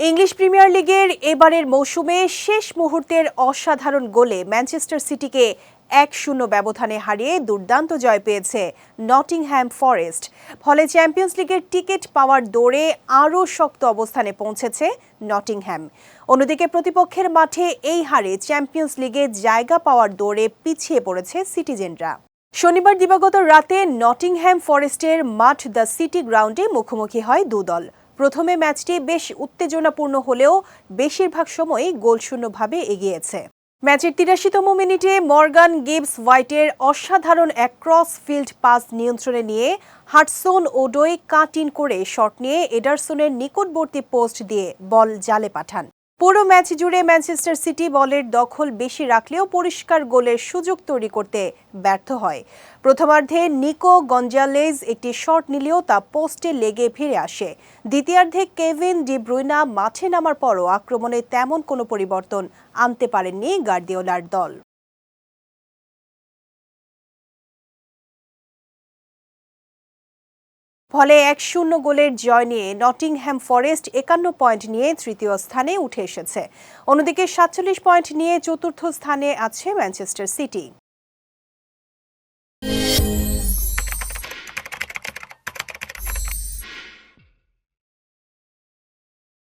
English premier লিগের এবারের মৌসুমে শেষ মুহূর্তের অসাধারণ গোলে ম্যানচেস্টার সিটিকে এক শূন্য ব্যবধানে হারিয়ে দুর্দান্ত জয় পেয়েছে নটিংহ্যাম ফরেস্ট। ফলে চ্যাম্পিয়ন্স লিগের টিকিট পাওয়ার দৌড়ে আরও শক্ত অবস্থানে পৌঁছেছে নটিংহ্যাম। অন্যদিকে প্রতিপক্ষের মাঠে এই হারে চ্যাম্পিয়ন্স লিগে জায়গা পাওয়ার দৌড়ে পিছিয়ে পড়েছে সিটিজেনরা। শনিবার দিবাগত রাতে নটিংহ্যাম ফরেস্টের মাঠ দ্য সিটি গ্রাউন্ডে মুখোমুখি হয় দুদল। প্রথমে ম্যাচটি বেশ উত্তেজনাপূর্ণ হলেও বেশিরভাগ সময়ই গোলশূন্যভাবে এগিয়েছে। ম্যাচের তিরাশিতম মিনিটে মর্গান গিবস হোয়াইটের অসাধারণ এক ক্রস ফিল্ড পাস নিয়ন্ত্রণে নিয়ে হাটসন ওডোয় কাট ইন করে শট নিয়ে এডারসনের নিকটবর্তী পোস্ট দিয়ে বল জালে পাঠান। পুরো ম্যাচ জুড়ে ম্যানচেস্টার সিটি বলের দখল বেশি রাখলেও পরিষ্কার গোলের সুযোগ তৈরি করতে ব্যর্থ হয়। প্রথমার্ধে নিকো গঞ্জালেজ একটি শট নিলেও তা পোস্টে লেগে ফিরে আসে। দ্বিতীয়ার্ধে কেভিন ডি ব্রুইনা মাঠে নামার পরও আক্রমণে তেমন কোনো পরিবর্তন আনতে পারেননি গার্দিওলার দল। ফলে এক শূন্য গোলের জয় নিয়ে নটিংহ্যাম ফরেস্ট একান্ন পয়েন্ট নিয়ে তৃতীয় স্থানে উঠে এসেছে। অন্যদিকে সাতচল্লিশ পয়েন্ট নিয়ে চতুর্থ স্থানে আছে ম্যানচেস্টার সিটি।